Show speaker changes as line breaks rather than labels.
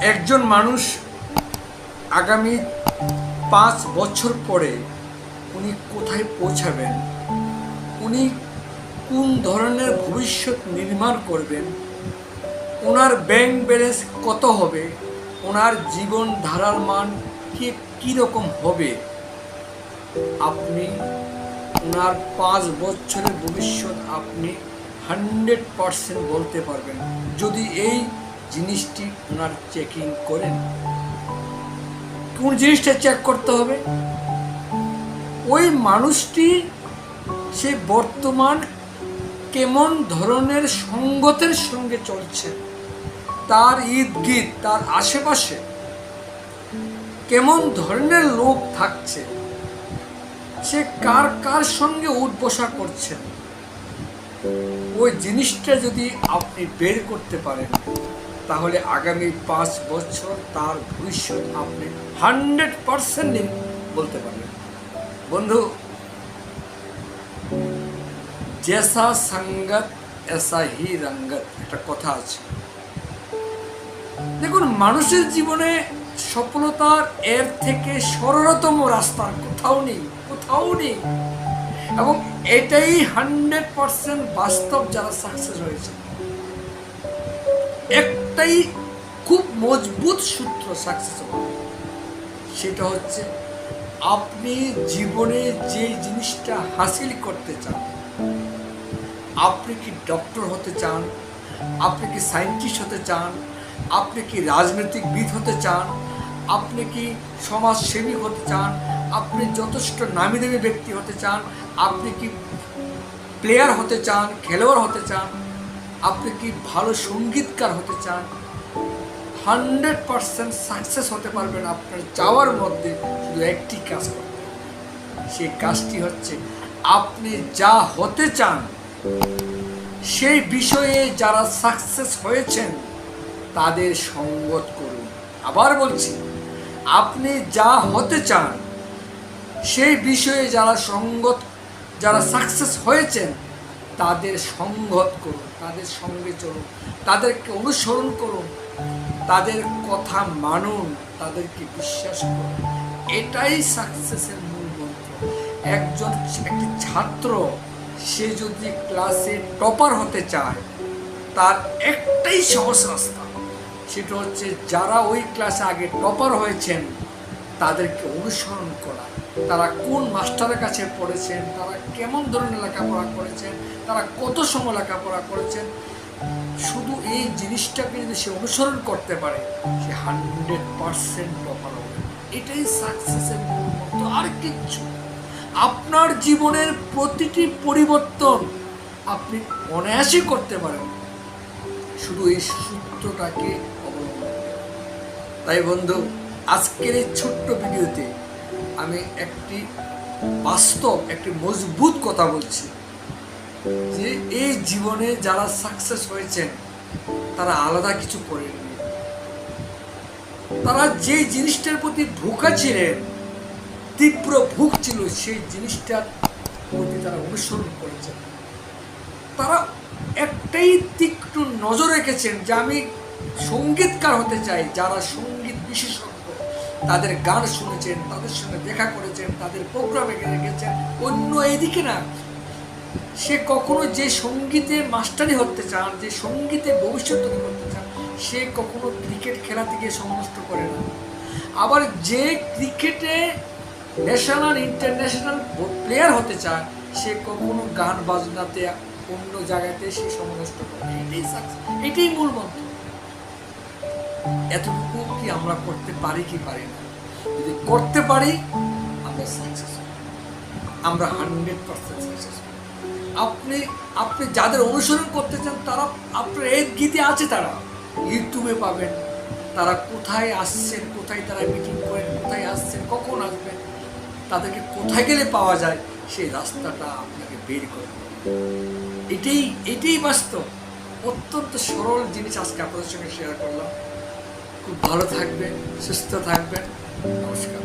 একজন মানুষ আগামী পাঁচ বছর পরে উনি কোথায় পৌঁছাবেন? উনি কোন ধরনের ভবিষ্যৎ নির্মাণ করবেন? ওনার ব্যাংক ব্যালেন্স কত হবে? ওনার জীবন ধারার মান কি কীরকম হবে? আপনি ওনার পাঁচ বছরের ভবিষ্যৎ আপনি হান্ড্রেড পারসেন্ট বলতে পারবেন। যদি এই জিনিসটি ওনার চেকিং করেন। কোন জিনিসটা চেক করতে হবে? ওই মানুষটি সে বর্তমান কেমন ধরনের সঙ্গতের সঙ্গে চলছে? তার ঈদ গীত তার আশেপাশে কেমন ধরনের লোক থাকছে? সে কার কার সঙ্গে উঠবসা করছেন ওই জিনিসটা যদি আপনি বের করতে পারেন তাহলে আগামী পাঁচ বছর তার ভবিষ্যৎ আপনি হান্ড্রেড পারসেন্ট বলতে পারবেন। বন্ধু, জেসা সঙ্গত, এসা হি রঙ্গত, একটা কথা আছে। দেখুন, মানুষের জীবনে সফলতার এর থেকে সরলতম রাস্তা কোথাও নেই কোথাও নেই। এবং এটাই হান্ড্রেড পার্সেন্ট বাস্তব যারা সাকসেস হয়েছে। একটাই খুব মজবুত সূত্র সাকসেস সেটা হচ্ছে আপনি জীবনে যে জিনিসটা হাসিল করতে চান, আপনি কি ডক্টর হতে চান, আপনি কি সায়েন্টিস্ট হতে চান, আপনি কি রাজনৈতিকবিদ হতে চান, আপনি কি সমাজসেবী হতে চান, আপনি যথেষ্ট নামি দামি ব্যক্তি হতে চান, আপনি কি প্লেয়ার হতে চান, খেলোয়াড় হতে চান আপনি কি ভালো সঙ্গীতকার হতে চান? হান্ড্রেড পারসেন্ট সাকসেস হতে পারবেন আপনার যাওয়ার মধ্যে শুধু একটি কাজ করতে। সেই কাজটি হচ্ছে আপনি যা হতে চান, সেই বিষয়ে যারা সাকসেস হয়েছেন, তাদের সঙ্গত করুন। আবার বলছি, আপনি যা হতে চান, সেই বিষয়ে যারা সঙ্গত, যারা সাকসেস হয়েছেন তাদের সঙ্গত করুন, তাদের সঙ্গে চলুন, তাদেরকে অনুসরণ করুন, তাদের কথা মানুন, তাদেরকে বিশ্বাস করুন। এটাই সাকসেসের মূল মন্ত্র। একজন একটি ছাত্র, সে যদি ক্লাসে টপার হতে চায়, তার একটাই সহজ রাস্তা। সেটা হচ্ছে যারা ওই ক্লাসে আগে টপার হয়েছেন, তাদেরকে অনুসরণ করা। তারা কোন মাস্টারের কাছে পড়েছেন, তারা কেমন ধরনের লেখাপড়া করেছেন, তারা কত সময় লেখাপড়া করেছেন, শুধু এই জিনিসটাকে যদি সে অনুসরণ করতে পারে, সে হান্ড্রেড পারসেন্ট টপার হবে। এটাই সাকসেসের মূল আর কিচ্ছু আপনার জীবনের প্রতিটি পরিবর্তন আপনি অনায়াসই করতে পারেন। শুধু এই সূত্রটাকে অবলম্বন তাই বন্ধু, আজকের এই ছোট্ট ভিডিওতে আমি একটি বাস্তব, একটি মজবুত কথা বলছি যে এই জীবনে যারা সাকসেস হয়েছেন, তারা আলাদা কিছু করেননি। তারা যে জিনিসটার প্রতি ভুকা ছিলেন, তীব্র ভুক ছিল, সেই জিনিসটার প্রতি তারা অনুসরণ করেছেন। তারা একটাই তীক্ষ্ণ নজর রেখেছেন যে আমি সঙ্গীতকার হতে চাই, যারা সংগীত বিশেষজ্ঞ। তাদের গান শুনেছেন তাদের সঙ্গে দেখা করেছেন তাদের প্রোগ্রামে গেছেন অন্য এদিকে না সে কখনো যে সঙ্গীতে মাস্টারি হতে চান যে সঙ্গীতে ভবিষ্যৎ তৈরি করতে চান সে কখনো ক্রিকেট খেলা থেকে সমস্ত করে না। আবার যে ক্রিকেটে ন্যাশনাল ইন্টারন্যাশনাল প্লেয়ার হতে চায় সে কখনো গান বাজনাতে অন্য জায়গাতে সে সমনষ্ট করে এটাই success, এটাই মূল মন্ত্র। এতটুকু কি আমরা করতে পারি কি পারি না? যদি করতে পারি, আমরা সাকসেস আমরা হান্ড্রেড পার্সেন্ট সাকসেস আপনি আপনি যাদের অনুসরণ করতে চান, তারা আপনার এই গীতে আছে তারা। ইউটিউবে পাবেন, তারা কোথায় আসছেন, কোথায় তারা মিটিং করেন, কোথায় আসছেন, কখন আসবেন, তাদেরকে কোথায় গেলে পাওয়া যায়, সেই রাস্তাটা আপনাকে বের করে। এটাই এটাই বাস্তব। অত্যন্ত সরল জিনিস আজকে আপনাদের সঙ্গে শেয়ার করলাম। খুব ভালো থাকবেন সুস্থ থাকবেন নমস্কার